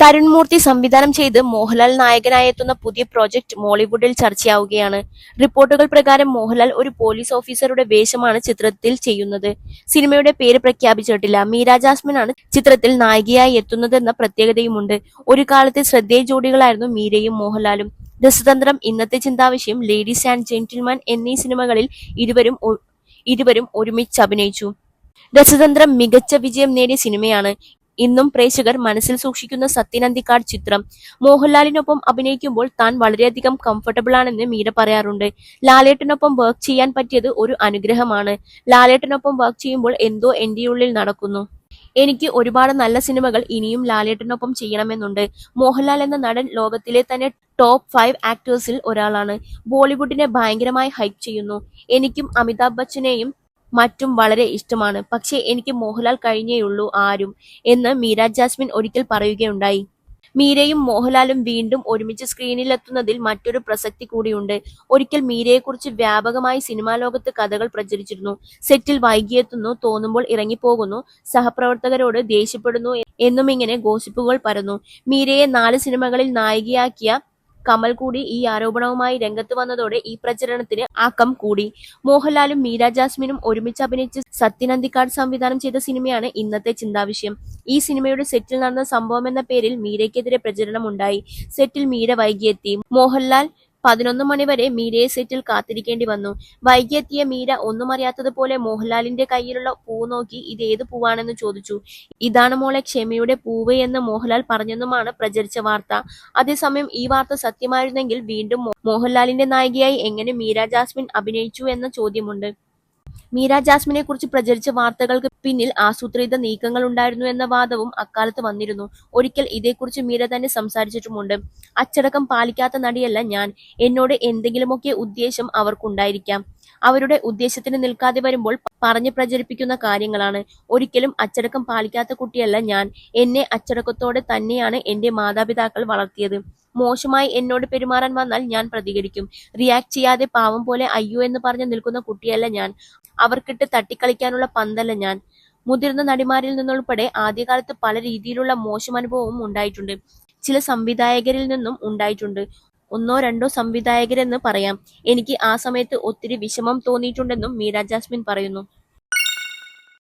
തരുൺ മൂർത്തി സംവിധാനം ചെയ്ത് മോഹൻലാൽ നായകനായി എത്തുന്ന പുതിയ പ്രോജക്ട് മോളിവുഡിൽ ചർച്ചയാവുകയാണ്. റിപ്പോർട്ടുകൾ പ്രകാരം മോഹൻലാൽ ഒരു പോലീസ് ഓഫീസറുടെ വേഷമാണ് ചിത്രത്തിൽ ചെയ്യുന്നത്. സിനിമയുടെ പേര് പ്രഖ്യാപിച്ചിട്ടില്ല. മീര ജാസ്മിൻ ആണ് ചിത്രത്തിൽ നായികയായി എത്തുന്നതെന്ന പ്രത്യേകതയുമുണ്ട്. ഒരു കാലത്തെ ശ്രദ്ധേയ ജോഡികളായിരുന്നു മീരയും മോഹൻലാലും. രസതന്ത്രം ഇന്നത്തെ ചിന്താവിഷയം ലേഡീസ് ആൻഡ് ജെന്റിൽമാൻ എന്നീ സിനിമകളിൽ ഇരുവരും ഇരുവരും ഒരുമിച്ച് അഭിനയിച്ചു. രസതന്ത്രം മികച്ച വിജയം നേടിയ സിനിമയാണ്. ഇന്നും പ്രേക്ഷകർ മനസ്സിൽ സൂക്ഷിക്കുന്ന സത്യനന്ദിക്കാട് ചിത്രം മോഹൻലാലിനൊപ്പം അഭിനയിക്കുമ്പോൾ താൻ വളരെയധികം കംഫർട്ടബിൾ ആണെന്ന് മീര പറയാറുണ്ട്. ലാലേട്ടനൊപ്പം വർക്ക് ചെയ്യാൻ പറ്റിയത് ഒരു അനുഗ്രഹമാണ്. ലാലേട്ടനൊപ്പം വർക്ക് ചെയ്യുമ്പോൾ എന്തോ എന്റെ ഉള്ളിൽ നടക്കുന്നു. എനിക്ക് ഒരുപാട് നല്ല സിനിമകൾ ഇനിയും ലാലേട്ടനൊപ്പം ചെയ്യണമെന്നുണ്ട്. മോഹൻലാൽ എന്ന നടൻ ലോകത്തിലെ തന്നെ ടോപ്പ് ഫൈവ് ആക്ടേഴ്സിൽ ഒരാളാണ്. ബോളിവുഡിനെ ഭയങ്കരമായി ഹൈപ്പ് ചെയ്യുന്നു. എനിക്കും അമിതാഭ് ബച്ചനെയും മറ്റും വളരെ ഇഷ്ടമാണ്. പക്ഷേ എനിക്ക് മോഹൻലാൽ കഴിഞ്ഞേയുള്ളൂ ആരും എന്ന് മീര ജാസ്മിൻ ഒരിക്കൽ പറയുകയുണ്ടായി. മീരയും മോഹൻലാലും വീണ്ടും ഒരുമിച്ച് സ്ക്രീനിലെത്തുന്നതിൽ മറ്റൊരു പ്രസക്തി കൂടിയുണ്ട്. ഒരിക്കൽ മീരയെക്കുറിച്ച് വ്യാപകമായി സിനിമാ ലോകത്ത് കഥകൾ പ്രചരിച്ചിരുന്നു. സെറ്റിൽ വൈകിയെത്തുന്നു തോന്നുമ്പോൾ ഇറങ്ങിപ്പോകുന്നു സഹപ്രവർത്തകരോട് ദേഷ്യപ്പെടുന്നു എന്നും ഇങ്ങനെ ഗോസിപ്പുകൾ പരന്നു. മീരയെ നാല് സിനിമകളിൽ നായികയാക്കിയ കമൽ കൂടി ഈ ആരോപണവുമായി രംഗത്ത് വന്നതോടെ ഈ പ്രചരണത്തിന് ആക്കം കൂടി. മോഹൻലാലും മീര ജാസ്മിനും ഒരുമിച്ച് അഭിനയിച്ച് സത്യനന്ദിക്കാട് സംവിധാനം ചെയ്ത സിനിമയാണ് ഇന്നത്തെ ചിന്താവിഷയം. ഈ സിനിമയുടെ സെറ്റിൽ നടന്ന സംഭവം എന്ന പേരിൽ മീരയ്ക്കെതിരെ പ്രചരണമുണ്ടായി. സെറ്റിൽ മീര വൈകിയെത്തി. മോഹൻലാൽ പതിനൊന്ന് മണിവരെ മീരയെ സെറ്റിൽ കാത്തിരിക്കേണ്ടി വന്നു. വൈകിയെത്തിയ മീര ഒന്നും അറിയാത്തതുപോലെ മോഹൻലാലിന്റെ കയ്യിലുള്ള പൂ നോക്കി ഇത് ഏത് പൂവാണെന്ന് ചോദിച്ചു. ഇതാണ് മോളെ ക്ഷമയുടെ പൂവ് എന്ന് മോഹൻലാൽ പറഞ്ഞെന്നുമാണ് പ്രചരിച്ച വാർത്ത. അതേസമയം ഈ വാർത്ത സത്യമായിരുന്നെങ്കിൽ വീണ്ടും മോഹൻലാലിന്റെ നായികയായി എങ്ങനെ മീര ജാസ്മിൻ അഭിനയിച്ചു എന്ന ചോദ്യമുണ്ട്. മീര ജാസ്മിനെ കുറിച്ച് പ്രചരിച്ച വാർത്തകൾക്ക് പിന്നിൽ ആസൂത്രിത നീക്കങ്ങൾ ഉണ്ടായിരുന്നു എന്ന വാദവും അക്കാലത്ത് വന്നിരുന്നു. ഒരിക്കൽ ഇതേക്കുറിച്ച് മീര തന്നെ സംസാരിച്ചിട്ടുമുണ്ട്. അച്ചടക്കം പാലിക്കാത്ത നടിയല്ല ഞാൻ. എന്നോട് എന്തെങ്കിലുമൊക്കെ ഉദ്ദേശം അവർക്കുണ്ടായിരിക്കാം. അവരുടെ ഉദ്ദേശത്തിന് നിൽക്കാതെ വരുമ്പോൾ പറഞ്ഞു പ്രചരിപ്പിക്കുന്ന കാര്യങ്ങളാണ്. ഒരിക്കലും അച്ചടക്കം പാലിക്കാത്ത കുട്ടിയല്ല ഞാൻ. എന്നെ അച്ചടക്കത്തോടെ തന്നെയാണ് എന്റെ മാതാപിതാക്കൾ വളർത്തിയത്. മോശമായി എന്നോട് പെരുമാറാൻ വന്നാൽ ഞാൻ പ്രതികരിക്കും. റിയാക്ട് ചെയ്യാതെ പാവം പോലെ അയ്യോ എന്ന് പറഞ്ഞ് നിൽക്കുന്ന കുട്ടിയല്ല ഞാൻ. അവർക്കിട്ട് തട്ടിക്കളിക്കാനുള്ള പന്തല്ല ഞാൻ. മുതിർന്ന നടിമാരിൽ നിന്നുൾപ്പെടെ ആദ്യകാലത്ത് പല രീതിയിലുള്ള മോശം അനുഭവവും ഉണ്ടായിട്ടുണ്ട്. ചില സംവിധായകരിൽ നിന്നും ഉണ്ടായിട്ടുണ്ട്. ഒന്നോ രണ്ടോ സംവിധായകരെന്ന് പറയാം. എനിക്ക് ആ സമയത്ത് ഒത്തിരി വിഷമം തോന്നിയിട്ടുണ്ടെന്നും മീര ജാസ്മിൻ പറയുന്നു.